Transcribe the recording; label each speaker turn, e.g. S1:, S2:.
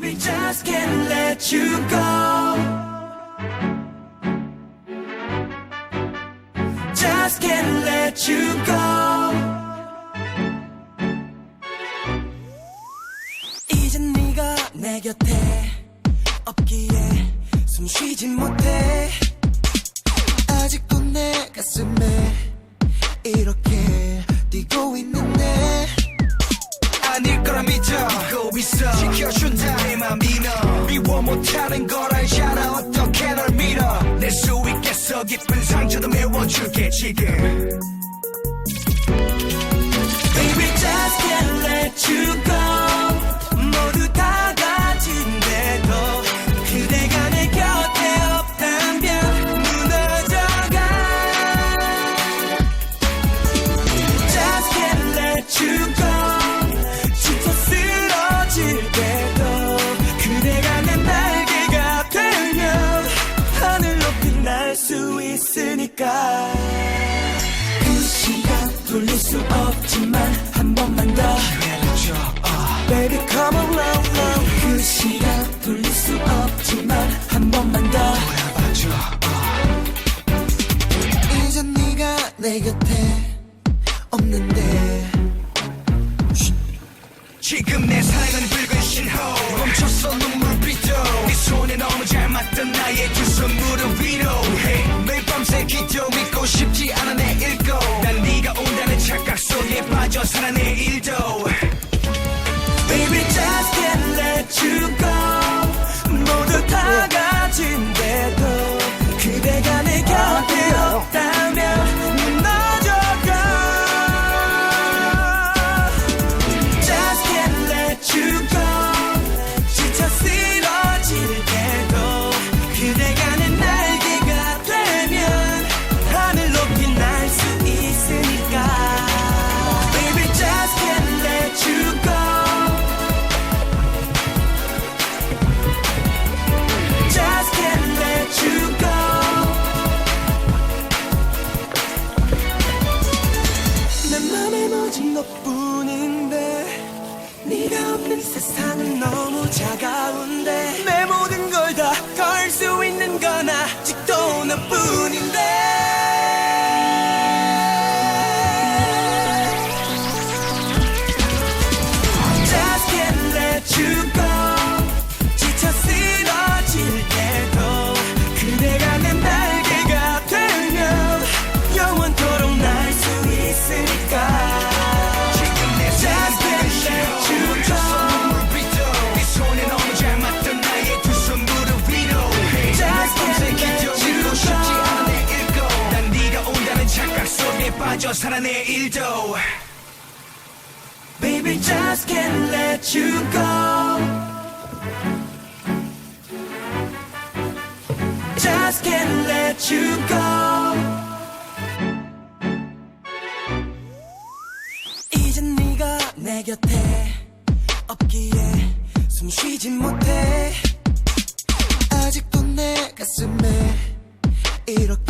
S1: Baby, just can't let you go. Just can't let you go. 이젠 네가 내 곁에 없기에 숨 쉬지 못해. 아직도 내 가슴에 이렇게 뛰고 있는데.
S2: 아닐 거라 믿어 믿고 있어 지켜준다 못하는 걸 알잖아. 어떻게 널 믿어? 낼 수 있겠어? 깊은 상처도 메워줄게 지금
S1: 있으니까. 그 시간 돌릴 수 없지만 한 번만 더
S2: 기회를 줘 어.
S1: Baby come around now 그 시간 돌릴 수 없지만 한 번만 더
S2: 보여봐줘 어.
S1: 이제 네가 내 곁에 없는데
S2: 지금 내 사랑은 빠져 살아 내 일도.
S1: Baby just can't let you go. 이젠 네가 내 곁에 없기에 숨 쉬지 못해. 아직도 내 가슴에 이렇게